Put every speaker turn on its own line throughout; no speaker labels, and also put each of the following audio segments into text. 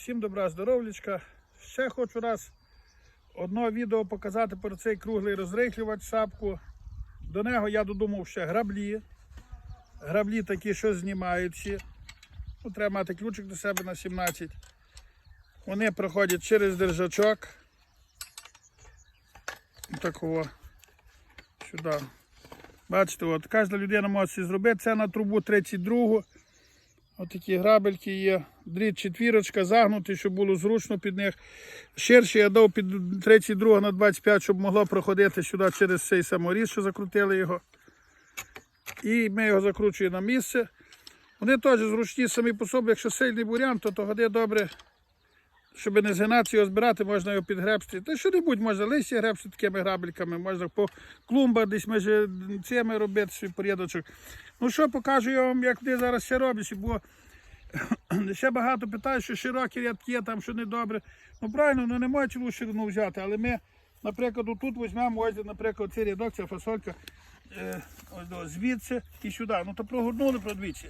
Всім добра, здоров'ячка. Ще хочу раз одне відео показати про цей круглий розрихлювач сапку. До нього я додумав ще граблі. Граблі такі, що знімаються. Ну, треба мати ключик до себе на 17. Вони проходять через держачок. Такого. Сюди. Бачите, от кожна людина може зробити. Це на трубу 32. Отакі грабельки є. Дріт четвірочка загнутий, щоб було зручно під них. Ширше я дав під 32 на 25, щоб могло проходити сюди через цей саморіз, що закрутили його. І ми його закручуємо на місце. Вони теж зручні самі по собі, якщо сильний бурян, то то годи добре, щоб не згинатися його збирати, можна його підгребсти. Та що-небудь можна листя гребсти такими грабельками, можна по клумбах десь може цими робити свій порядочок. Ну що, покажу я вам, як вони зараз ще роблять, бо ще багато питають, що широкі рядки є, там що недобре. Ну правильно, ну не можна цілу ширину взяти, але ми, наприклад, тут візьмемо, ось, наприклад, цей рядок, ця фасолька, е, ось звідси і сюди. Ну то прогорнули продвічі.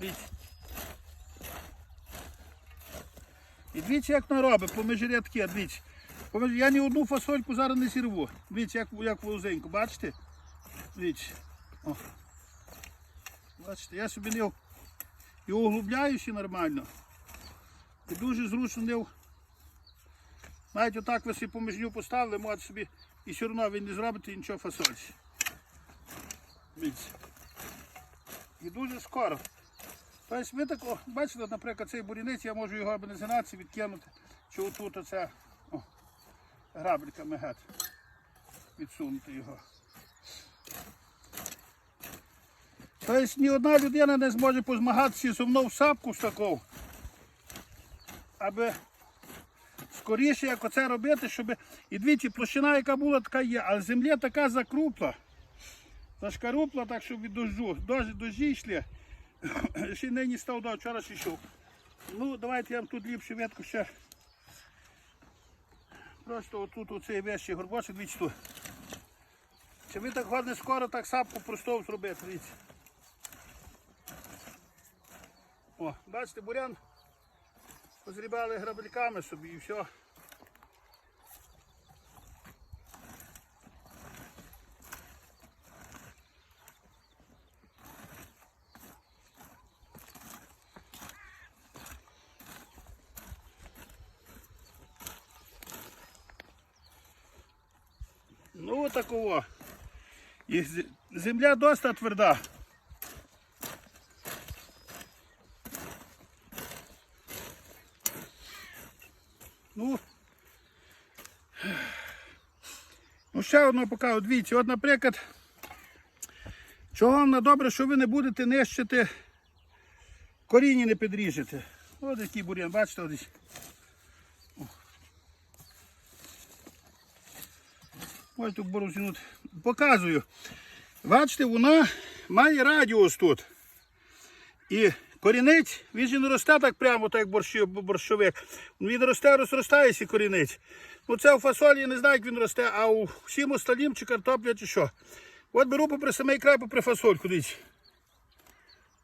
Дивіться. І дивіться, як вона робить, поміж рядки, дивіться. Я ні одну фасольку зараз не зірву. Дивіться, як, як вузенько, бачите? Дивіться. О. Бачите, я собі не і углубляюся нормально. І дуже зручно не. Навіть отак ви собі поміж нього поставили, можете собі і все одно він не зробите нічого фасольці. Дивіться. І дуже скоро. Тобто ви тако, бачите, наприклад, цей бурінець, я можу його аби не згинатися, відкинути. Чи отут оце о, грабельками гет. Відсунути його. Тобто ні одна людина не зможе позмагатися зі мною в сапку з такого, аби скоріше як оце робити, щоб і двічі площина, яка була, така є, але земля така закрупла, зашкарупла, так що від дождю. Дощ, дожді йшли. Ще нині став до вчора ще йшов. Ну, давайте я вам тут ліпше ветку ще. Просто отут оцей вещий горбочок, двічі тут. Чи ви так гарно скоро так сапку простов зробити, дивіться. О, бачите, бурян позрібали грабельками собі і все. Ну от такого. І земля досить тверда. Ну, ну ще одно покажу. Дивіться, от, наприклад, чого вам на добре, що ви не будете нищити, коріння не підріжете. Ось який бур'ян, бачите, ось. Ось тут борозину. Показую. Бачите, вона має радіус тут. І корінець, він же не росте так прямо, так як борщ- борщовик. Він росте, розростається корінець. Ну це у фасолі я не знаю, як він росте, а у всім остальнім чи картопля, чи що. От беру попри самий край, попри фасольку, дивіться.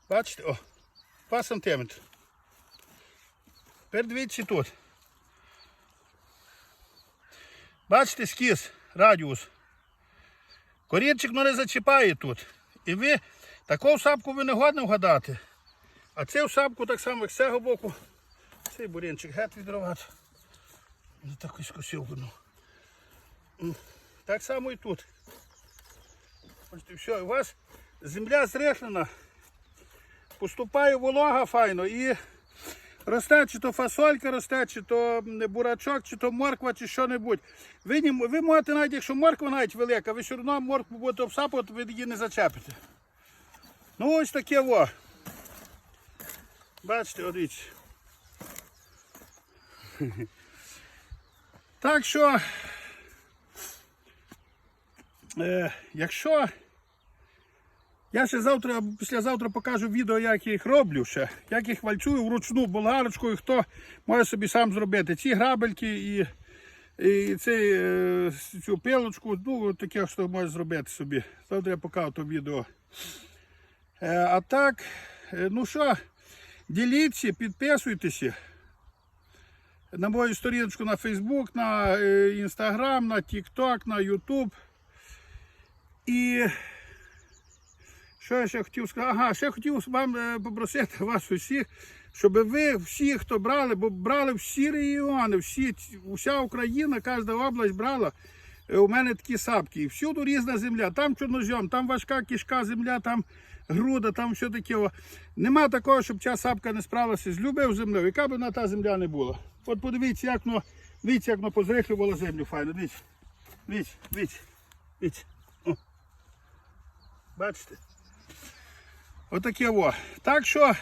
Бачите, о, 2 см. Тепер дивіться тут. Бачите, скіс, радіус. Корінчик ну, не зачіпає тут. І ви таку сапку ви не годно вгадати. А цю сапку так само, як з цього боку. Цей бурінчик гет відривати. Не такий скосив воно. Так само і тут. І все, у вас земля зрихлена, поступає волога файно і росте чи то фасолька росте, чи то бурачок, чи то морква, чи що-небудь. Ви, ви можете навіть, якщо морква навіть велика, ви все одно моркву будете обсапувати, ви її не зачепите. Ну ось таке во. Бачите, от. Так що, е, якщо я ще завтра післязавтра покажу відео, як їх роблю ще, як їх вальцюю вручну болгарочкою, хто може собі сам зробити. Ці грабельки і, і цей, е, цю пилочку, ну таке, що може зробити собі. Завтра я покажу то відео. Е, а так, е, ну що, діліться, підписуйтеся. на мою сторіночку на Фейсбук, на Інстаграм, на Тікток, на Ютуб. І що я ще хотів сказати? Ага, ще хотів вам е, попросити вас усіх, щоб ви всі, хто брали, бо брали всі регіони, всі, вся Україна, кожна область брала. Е, У мене такі сапки. І всюди різна земля. Там чорнозьом, там важка кишка земля, там груда, там все таке. Нема такого, щоб ця сапка не справилася з любою землею, яка б вона та земля не була. От подивіться, як воно, дивіться, як воно позрихлювало землю файно. Дивіться. Дивіться, дивіться, дивіться. Бачите? Отаке во. Так що,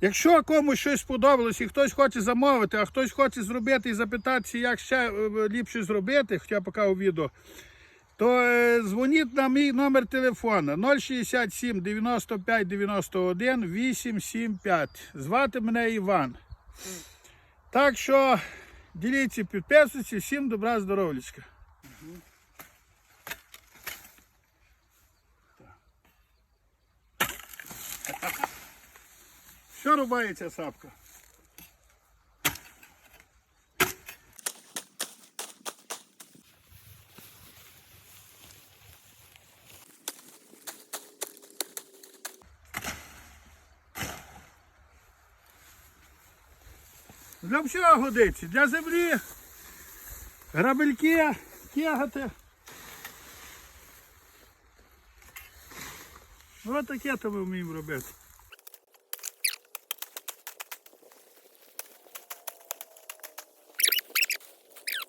якщо комусь щось сподобалось і хтось хоче замовити, а хтось хоче зробити і запитатися, як ще е, ліпше зробити, хоча поки у відео, то е, дзвоніть на мій номер телефона 067 95 91 875. Звати мене Іван. Так що діліться, підписуйтесь, всім добра, здоров'ячка. Що рубається сапка? Для всього годиться. Для землі, грабельки, тягати. Ось таке то ми вміємо робити.